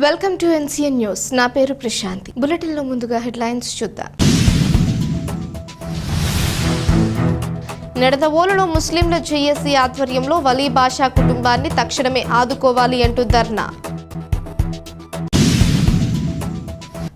Welcome to NCN news నా పేరు ప్రశాంతి. బులెటిన్లో ముందుగా హెడ్లైన్స్ చూద్దాం. నిడదవోలులో ముస్లింల జేఏసీ ఆధ్వర్యంలో వలీ భాషా కుటుంబాన్ని తక్షణమే ఆదుకోవాలి అంటూ ధర్నా.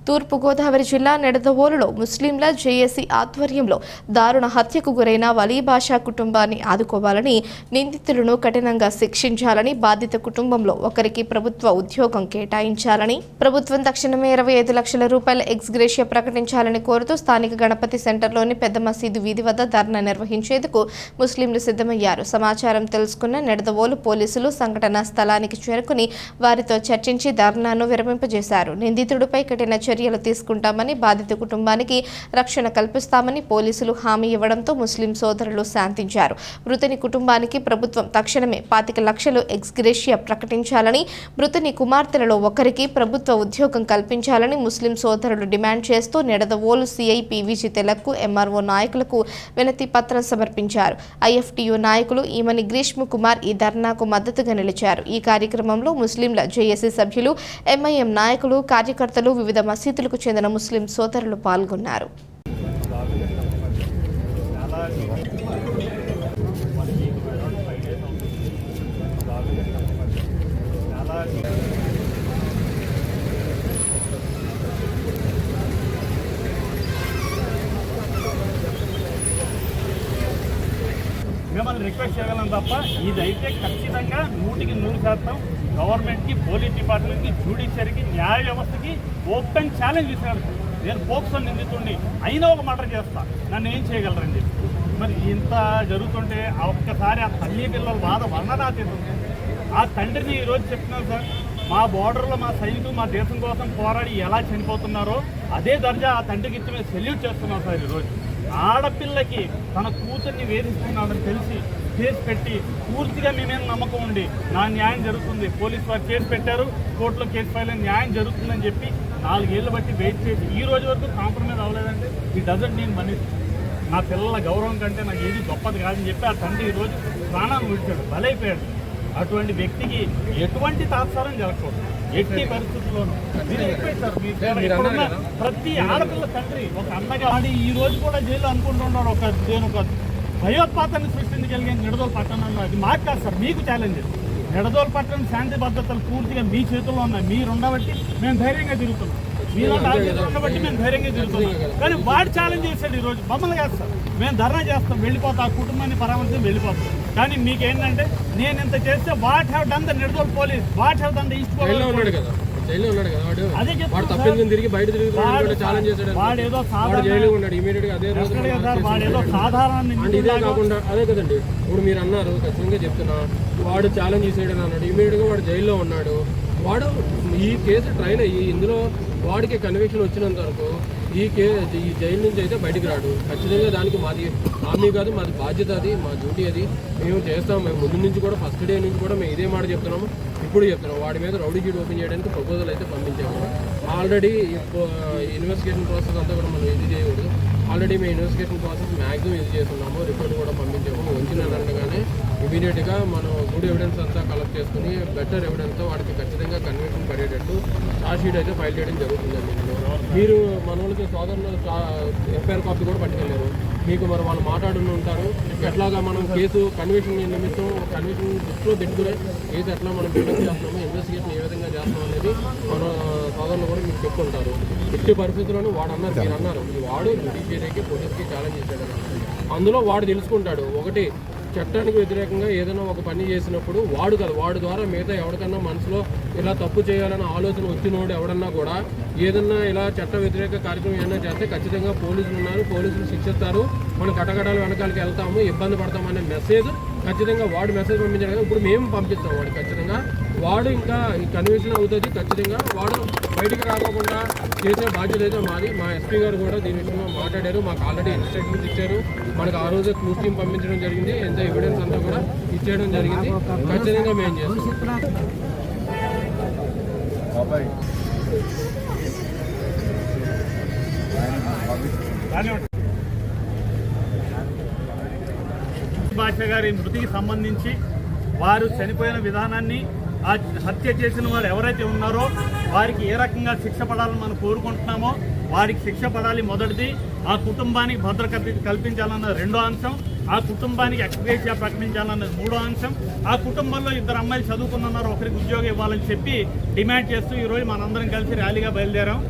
తూర్పుగోదావరి జిల్లా నిడదవోలులో ముస్లింల జేఏసీ ఆధ్వర్యంలో దారుణ హత్యకు గురైన వలీ భాషా కుటుంబాన్ని ఆదుకోవాలని నిందితులను కఠినంగా శిక్షించాలని బాధిత కుటుంబంలో ఒకరికి ప్రభుత్వ ఉద్యోగం కేటాయించాలని ప్రభుత్వం తక్షణమే ఇరవై ఐదు లక్షల రూపాయల ఎక్స్గ్రేషియా ప్రకటించాలని కోరుతూ స్థానిక గణపతి సెంటర్లోని పెద్ద మసీదు వీధి వద్ద ధర్నా నిర్వహించేందుకు ముస్లింలు సిద్ధమయ్యారు. సమాచారం తెలుసుకున్న నిడదవోలు పోలీసులు సంఘటనా స్థలానికి చేరుకుని వారితో చర్చించి ధర్నాను విరమింపజేశారు. నిందితుడిపై కఠిన చర్యలు తీసుకుంటామని బాధిత కుటుంబానికి రక్షణ కల్పిస్తామని పోలీసులు హామీ ఇవ్వడంతో ముస్లిం సోదరులు శాంతించారు. మృతుని కుటుంబానికి ప్రభుత్వం తక్షణమే పాతిక లక్షలు ఎక్స్గ్రేషియా ప్రకటించాలని మృతుని కుమార్తెలలో ఒకరికి ప్రభుత్వ ఉద్యోగం కల్పించాలని ముస్లిం సోదరులు డిమాండ్ చేస్తూ నిడదవోలు సిఐ పివిజి తెలకు ఎంఆర్ఓ నాయకులకు వినతి పత్రం సమర్పించారు. ఐఎఫ్టియు నాయకులు ఈమని గ్రీష్మ కుమార్ ఈ ధర్నాకు మద్దతుగా నిలిచారు. ఈ కార్యక్రమంలో ముస్లింల జేఏసీ సభ్యులు ఎంఐఎం నాయకులు కార్యకర్తలు వివిధ మసీదులకు చెందిన ముస్లిం సోదరులు పాల్గొన్నారు. మిమ్మల్ని రిక్వెస్ట్ చేయగలం తప్ప ఇదైతే ఖచ్చితంగా నూటికి నూరు శాతం గవర్నమెంట్కి పోలీస్ డిపార్ట్మెంట్కి జ్యుడిషియరీకి న్యాయ వ్యవస్థకి ఓపెన్ ఛాలెంజ్ ఇస్తాను నేను పోక్సో నిందితుండి అయినా ఒక మటర్ చేస్తా. నన్ను ఏం చేయగలరండి? మరి ఇంత జరుగుతుంటే ఒక్కసారి ఆ తల్లి పిల్లల బాధ వర్ణనాతీతం. ఆ తండ్రిని ఈరోజు చెప్తున్నాను సార్ మా బోర్డర్లో మా సైనికులు మా దేశం కోసం పోరాడి ఎలా చనిపోతున్నారో అదే దర్జా ఆ తండ్రికి ఇచ్చి మేము సెల్యూట్ చేస్తున్నాం సార్ ఈరోజు. ఆడపిల్లకి తన కూతుర్ని వేధిస్తున్నాడని తెలిసి కేసు పెట్టి పూర్తిగా మేమేం నమ్మకం ఉండి నా న్యాయం జరుగుతుంది. పోలీస్ వారు కేసు పెట్టారు. కోర్టులో కేసు ఫైల్ న్యాయం జరుగుతుందని చెప్పి నాలుగేళ్ళు బట్టి వెయిట్ చేసి ఈ రోజు వరకు కాంప్రమైజ్ అవ్వలేదంటే ఈ డజన్ నేను మనీ నా పిల్లల గౌరవం కంటే నాకు ఏది గొప్పది కాదని చెప్పి ఆ తండ్రి ఈరోజు ప్రాణాలు విడిచాడు. బలైపోయాడు. అటువంటి వ్యక్తికి ఎటువంటి తాత్సారం జరగకూడదు. ఎట్టి పరిస్థితుల్లోనూ. మీరు సార్ ప్రతి ఆడపిల్ల తండ్రి ఒక అన్నగా ఆడి ఈ రోజు కూడా జైలు అనుకుంటున్నాడు ఒక నేను ఒక భయోత్పాతాన్ని సృష్టించగలిగే నిడదోలు పట్టణంలో. అది మాకు కాదు సార్ మీకు ఛాలెంజ్ నిడదోలు పట్టణం శాంతి భద్రతలు పూర్తిగా మీ చేతుల్లో ఉన్నాయి మీరు ఉండబట్టి మేము ధైర్యంగా తిరుగుతున్నాం. ఉండబట్టి మేము ధైర్యంగా తిరుగుతున్నాం. కానీ వాడు ఛాలెంజ్ చేశాడు ఈరోజు. మమ్మల్ని సార్ మేము ధర్నా చేస్తాం. వెళ్ళిపోతాం ఆ కుటుంబాన్ని పరామర్శించి వెళ్ళిపోతాం. కానీ మీకు ఏంటంటే నేను ఇంత చేస్తే what have done the Nidadol police what have done the east కదా. జైల్లో ఉన్నాడు కదా వాడు. అదే చెప్తున్నా వాడు సార్. తప్పిందని తిరిగి బయట తిరుగుతున్నాడు ఛాలెంజ్ చేశాడు వాడు ఏదో జైల్లో ఉన్నాడు. ఇమీడియట్గా అదే రోజు ఇదే కాకుండా అదే కదండి. ఇప్పుడు మీరు అన్నారు ఖచ్చితంగా చెప్తున్నా. వాడు ఛాలెంజ్ చేసాడని అన్నాడు. ఇమీడియట్గా వాడు జైల్లో ఉన్నాడు. వాడు ఈ కేసు ట్రైన్ అయ్యి ఇందులో వాడికి కన్విక్షన్ వచ్చినంత వరకు ఈ కే ఈ జైలు నుంచి అయితే బయటికి రాడు. ఖచ్చితంగా దానికి మాది హామీ కాదు మాది బాధ్యత అది మా డ్యూటీ అది. మేము చేస్తాం మేము ముందు నుంచి కూడా ఫస్ట్ డే నుంచి కూడా మేము ఇదే మాట చెప్తున్నాము. ఇప్పుడు చెప్తున్నాం. వాడి మీద రౌడీ షీట్ ఓపెన్ చేయడానికి ప్రపోజల్ అయితే పంపించాము. ఆల్రెడీ ఇన్వెస్టిగేషన్ ప్రాసెస్ అంతా కూడా మనం ఇది చేయకూడదు. ఆల్రెడీ మేము ఇన్వెస్టిగేషన్ ప్రాసెస్ మ్యాక్సిమం యూజ్ చేస్తున్నాము. రిపోర్ట్ కూడా పంపించాము. వచ్చిన అనగానే ఇమీడియట్గా మనం గుడ్ ఎవిడెన్స్ అంతా కలెక్ట్ చేసుకుని బెటర్ ఎవిడెన్స్తో వాడికి ఖచ్చితంగా కన్విక్షన్ పడేటట్టు చార్జ్ షీట్ అయితే ఫైల్ చేయడం జరుగుతుందండి. మీరు మన వాళ్ళకి సోదరులు ఎఫ్ఐఆర్ కాపీ కూడా పట్టుకెళ్ళారు. మీకు మరి వాళ్ళు మాట్లాడుతూ ఉంటారు. ఎట్లాగా మనం కేసు కన్వెషన్ నిమిత్తం కన్వెషన్ దృష్టిలో పెట్టుకునే కేసు ఎట్లా మనం బిల్డప్ చేస్తున్నాము ఇన్వెస్టిగేషన్ ఏ విధంగా చేస్తున్నాం అనేది మన సోదరులు కూడా మీకు చెప్పుకుంటారు ఎట్టి పరిస్థితుల్లోనూ వాడు అన్నారు మీరు అన్నారు. ఈ వాడు జుడిషియరీకి పోలీస్కి ఛాలెంజ్ చేశాడు. అందులో వాడు తెలుసుకుంటాడు. ఒకటి చట్టానికి వ్యతిరేకంగా ఏదైనా ఒక పని చేసినప్పుడు వాడు కదా వాడి ద్వారా మిగతా ఎవరికన్నా మనసులో ఇలా తప్పు చేయాలన్న ఆలోచన వచ్చినోడు ఎవడన్నా కూడా ఏదన్నా ఇలా చట్ట వ్యతిరేక కార్యక్రమం ఏమైనా చేస్తే ఖచ్చితంగా పోలీసులు ఉన్నారు పోలీసులు శిక్షిస్తారు. మనం కటకటాలు వెనకాలకి వెళ్తాము ఇబ్బంది పడతామనే మెసేజ్ ఖచ్చితంగా వాడు మెసేజ్ పంపించాడు కదా ఇప్పుడు మేము పంపిస్తాం వాడు ఖచ్చితంగా. వాడు ఇంకా ఈ కన్విన్షన్ అవుతుంది ఖచ్చితంగా. వాడు బయటికి రాకోకుండా చేసే బాధ్యత అయితే మాది. మా ఎస్పీ గారు కూడా దీని విషయంలో మాట్లాడారు. మాకు ఆల్రెడీ ఇన్స్ట్రక్షన్స్ ఇచ్చారు. మనకు ఆ రోజే క్లూ టీమ్ పంపించడం జరిగింది. ఎంత ఎవిడెన్స్ అంతా కూడా ఇచ్చేయడం జరిగింది. ఖచ్చితంగా మేము చేస్తాం. భాష గారి మృతికి సంబంధించి వారు చనిపోయిన విధానాన్ని ఆ హత్య చేసిన వారు ఎవరైతే ఉన్నారో వారికి ఏ రకంగా శిక్ష పడాలని మనం కోరుకుంటున్నామో వారికి శిక్ష పడాలి మొదటిది. ఆ కుటుంబానికి భద్రత కల్పించాలన్న రెండో అంశం. ఆ కుటుంబానికి ఎక్స్గ్రేషియా ప్రకటించాలన్నది మూడో అంశం. ఆ కుటుంబంలో ఇద్దరు అమ్మాయిలు చదువుకున్నారు ఒకరికి ఉద్యోగం ఇవ్వాలని చెప్పి డిమాండ్ చేస్తూ ఈరోజు మనందరం కలిసి ర్యాలీగా బయలుదేరాం.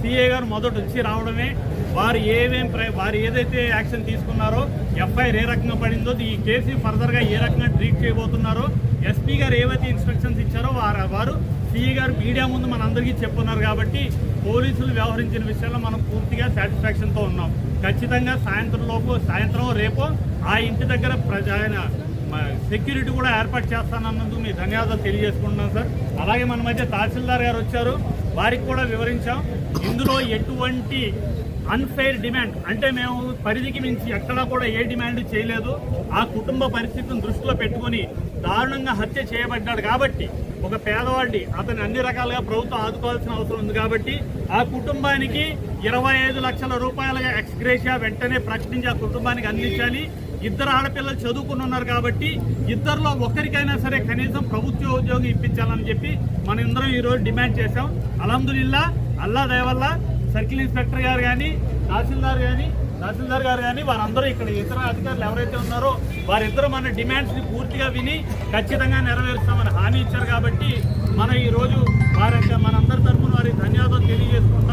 సిఏ గారు మొదట వచ్చి రావడమే. వారు ఏమేం ప్ర- వారు ఏదైతే యాక్షన్ తీసుకున్నారో ఎఫ్ఐఆర్ ఏ రకంగా పడిందో ఈ కేసు ఫర్దర్గా ఏ రకంగా ట్రీట్ చేయబోతున్నారో ఎస్పీ గారు ఏవైతే ఇన్స్ట్రక్షన్స్ ఇచ్చారో వారు వారు సిఈ గారు మీడియా ముందు మనందరికీ చెప్పున్నారు కాబట్టి పోలీసులు వ్యవహరించిన విషయంలో మనం పూర్తిగా సాటిస్ఫాక్షన్తో ఉన్నాం. ఖచ్చితంగా సాయంత్రం లోపు సాయంత్రం రేపు ఆ ఇంటి దగ్గర ప్రజా సెక్యూరిటీ కూడా ఏర్పాటు చేస్తానన్నందుకు మీ ధన్యవాదాలు తెలియజేసుకుంటున్నాం సార్. అలాగే మన మధ్య తహసీల్దార్ గారు వచ్చారు. వారికి కూడా వివరించాం. ఇందులో ఎటువంటి అన్ఫెయిర్ డిమాండ్ అంటే మేము పరిధికి మించి ఎక్కడా కూడా ఏ డిమాండ్ చేయలేదు. ఆ కుటుంబ పరిస్థితిని దృష్టిలో పెట్టుకొని దారుణంగా హత్య చేయబడ్డాడు కాబట్టి ఒక పేదవాడిని అతను అన్ని రకాలుగా ప్రభుత్వం ఆదుకోవాల్సిన అవసరం ఉంది కాబట్టి ఆ కుటుంబానికి ఇరవై ఐదు లక్షల రూపాయలుగా ఎక్స్గ్రేషియా వెంటనే ప్రకటించి ఆ కుటుంబానికి అందించాలి. ఇద్దరు ఆడపిల్లలు చదువుకుని ఉన్నారు కాబట్టి ఇద్దరిలో ఒకరికైనా సరే కనీసం ప్రభుత్వ ఉద్యోగం ఇప్పించాలని చెప్పి మనం ఇద్దరం ఈరోజు డిమాండ్ చేశాం. అల్హమ్దుల్లా అల్లా దయవల్ల సర్కిల్ ఇన్స్పెక్టర్ గారు కానీ తహసీల్దార్ కానీ తహసీల్దార్ గారు కానీ వారందరూ ఇక్కడ ఇతర అధికారులు ఎవరైతే ఉన్నారో వారిద్దరూ మన డిమాండ్స్ని పూర్తిగా విని ఖచ్చితంగా నెరవేరుస్తామని హామీ ఇచ్చారు కాబట్టి మనం ఈ రోజు వారి యొక్క మనందరి తరఫున వారికి ధన్యవాదాలు తెలియజేసుకుంటాం